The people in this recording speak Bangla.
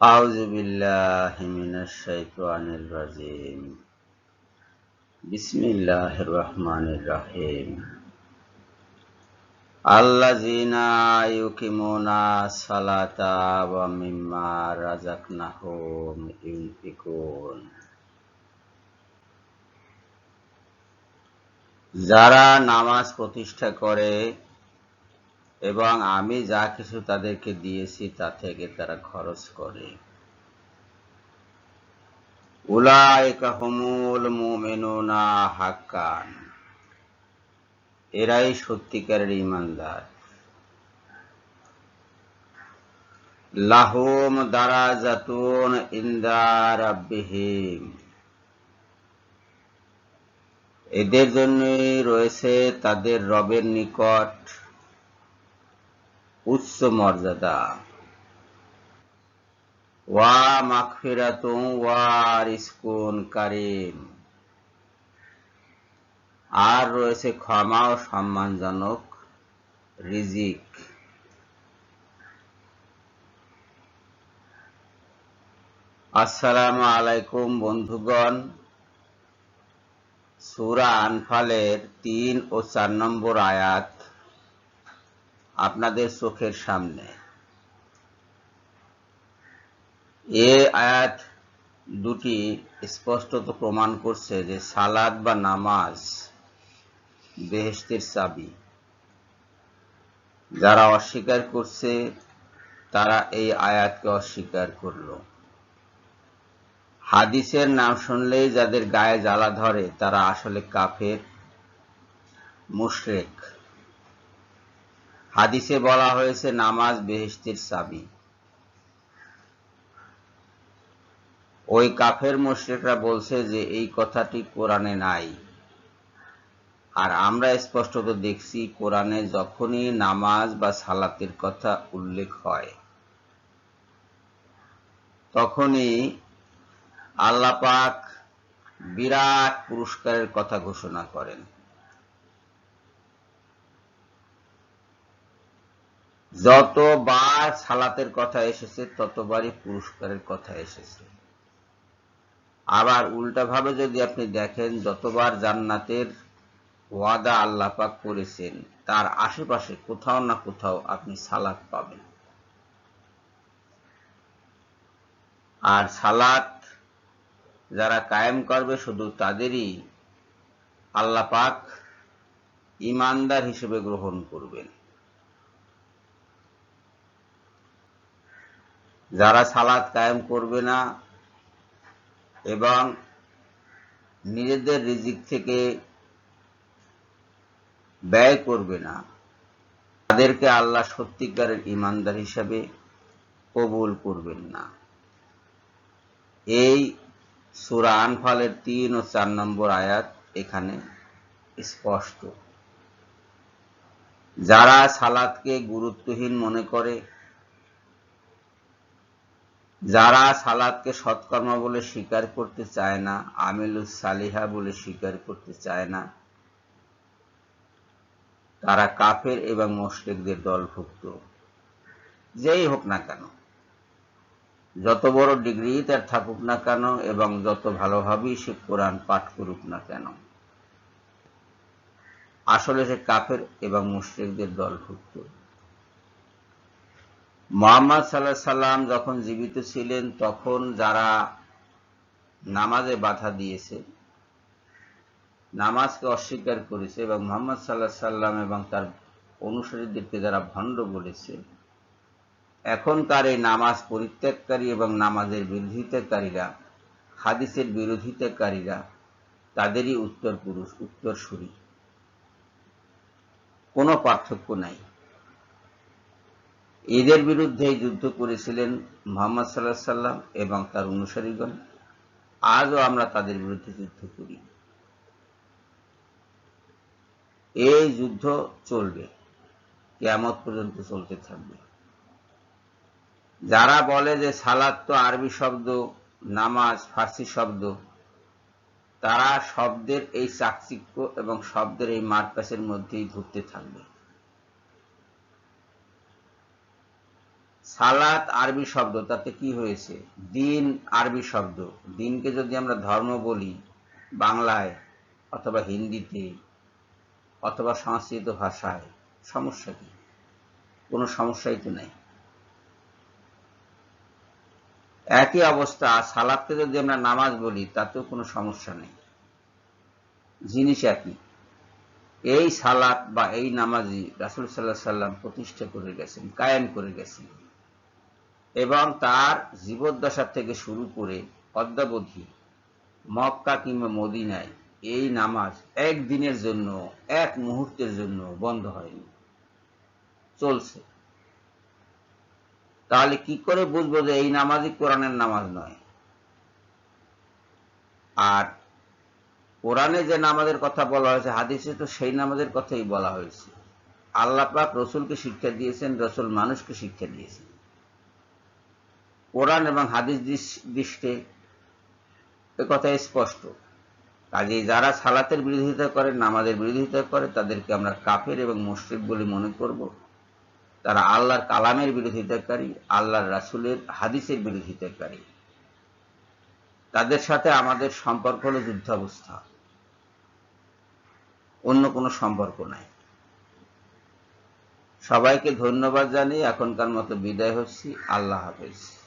أعوذ بالله من الشيطان الرجيم بسم الله الرحمن الرحيم الذين يقيمون الصلاة ومما رزقناهم ينفقون যারা নামাজ প্রতিষ্ঠা করে এবং আমি যা কিছু তাদেরকে দিয়েছি, তা থেকে তারা খরচ করে। হাক্কান। এরাই সত্যিকারের ইমানদার লাহুম দারাজাতুন ইনদা রাব্বিহিম। এদের জন্যই রয়েছে তাদের রবের নিকট উচ্চ মর্যাদা। ওয়া মাগফিরাতুন ওয়া আর রয়েছে ক্ষমা ও সম্মানজনক রিজিক। আসসালামু আলাইকুম বন্ধুগণ। সূরা আনফালের তিন ও চার নম্বর আয়াত। আপনাদের চোখের সামনে। এ আয়াত দুটি স্পষ্টত প্রমাণ করছে যে সালাদ বা নামাজ বেহেস্তের চাবি। যারা অস্বীকার করছে, তারা এই আয়াতকে অস্বীকার করল। হাদিসের নাম শুনলেই যাদের গায়ে জ্বালা ধরে, তারা আসলে কাফের, মুশরেক। হাদিসে বলা হয়েছে, নামাজ বেহেস্তের চাবি ওই কাফের মুশরিকরা বলছে যে, এই কথাটি কোরআনে নাই। আর আমরা স্পষ্টত দেখছি, কোরআনে যখনই নামাজ বা সালাতের কথা উল্লেখ হয়, তখনই আল্লাপাক বিরাট পুরস্কারের কথা ঘোষণা করেন। যতবার সালাতের কথা এসেছে, ততবারই পুরস্কারের কথা এসেছে। আবার উল্টাভাবে যদি আপনি দেখেন, যতবার জান্নাতের ওয়াদা আল্লাপাক করেছেন, তার আশেপাশে কোথাও না কোথাও আপনি সালাত পাবেন। আর সালাত যারা কায়েম করবে, শুধু তাদেরই আল্লাপাক ইমানদার হিসেবে গ্রহণ করবেন। যারা সালাদ কায়েম করবে না এবং নিজেদের রিজিক থেকে ব্যয় করবে না, তাদেরকে আল্লাহ সত্যিকারের ইমানদার হিসাবে কবুল করবেন না। এই সুরা আনফালের তিন ও চার নম্বর আয়াত এখানে স্পষ্ট। যারা সালাদকে গুরুত্বহীন মনে করে যারা সালাদকে সৎকর্ম বলে স্বীকার করতে চায় না, আমিলুস সালিহা বলে স্বীকার করতে চায় না, তারা কাফের এবং মোশরেকদের দলভুক্ত। যেই হোক না কেন, যত বড় ডিগ্রি তার থাকুক না কেন এবং যত ভালোভাবেই সে কোরআন পাঠ করুক না কেন, আসলে সে কাফের এবং মুশ্রিকদের দলভুক্ত। মোহাম্মদ সাল্লাহ সাল্লাম যখন জীবিত ছিলেন, তখন যারা নামাজে বাধা দিয়েছে, নামাজকে অস্বীকার করেছে এবং মোহাম্মদ সাল্লাহ সাল্লাম এবং তার অনুসারীদেরকে যারা ভণ্ড বলেছে, এখনকার এই নামাজ পরিত্যাগকারী এবং নামাজের বিরোধিতাকারীরা, হাদিসের বিরোধিতাকারীরা, তাদেরই উত্তর পুরুষ উত্তরসূরি। কোনো পার্থক্য নাই। এদের বিরুদ্ধে যুদ্ধ করেছিলেন মোহাম্মদ সাল্লাহ সাল্লাম এবং তার অনুসারীগণ। আজও আমরা তাদের বিরুদ্ধে যুদ্ধ করি। এই যুদ্ধ চলবে। কেমত পর্যন্ত চলতে থাকবে। যারা বলে যে সালাদ তো আরবি শব্দ, নামাজ ফার্সি শব্দ, তারা শব্দের এই চাকচিক্য এবং শব্দের এই মারপ্যাসের মধ্যেই ঘুরতে থাকবে। সালাত আরবি শব্দ, তাতে কি হয়েছে? দিন আরবি শব্দ। দিনকে যদি আমরা ধর্ম বলি বাংলায় অথবা হিন্দিতে অথবা সংস্কৃত ভাষায়, সমস্যা কি? কোনো সমস্যাই তো নেই। একই অবস্থা সালাদকে যদি আমরা নামাজ বলি, তাতেও কোনো সমস্যা নেই। জিনিস একই। এই সালাত বা এই নামাজি রাসুল সাল্লাহ সাল্লাম প্রতিষ্ঠা করে গেছেন, কায়েম করে গেছেন। এবং তার জীবদ্দশা থেকে শুরু করে অদ্যাবধি মক্কা কিংবা মদিনায় এই নামাজ এক দিনের জন্য, এক মুহূর্তের জন্য বন্ধ হয়নি। চলছে। তাহলে কি করে বুঝব যে এই নামাজই কোরআনের নামাজ নয়? আর কোরআনে যে নামাজের কথা বলা হয়েছে, হাদিসে তো সেই নামাজের কথাই বলা হয়েছে। আল্লাহ পাক রসুলকে শিক্ষা দিয়েছেন, রসুল মানুষকে শিক্ষা দিয়েছেন। কোরআন এবং হাদিস দৃষ্টে এ কথা স্পষ্ট। কাজে যারা সালাতের বিরোধিতা করে, নামাজের বিরোধিতা করে, তাদেরকে আমরা কাফের এবং মুশ্রিক বলে মনে করব। তারা আল্লাহর কালামের বিরোধিতাকারী, আল্লাহর রাসুলের হাদিসের বিরোধিতাকারী। তাদের সাথে আমাদের সম্পর্ক হল যুদ্ধাবস্থা। অন্য কোনো সম্পর্ক নাই। সবাইকে ধন্যবাদ জানিয়ে এখনকার মতো বিদায় হচ্ছি। আল্লাহ হাফেজ।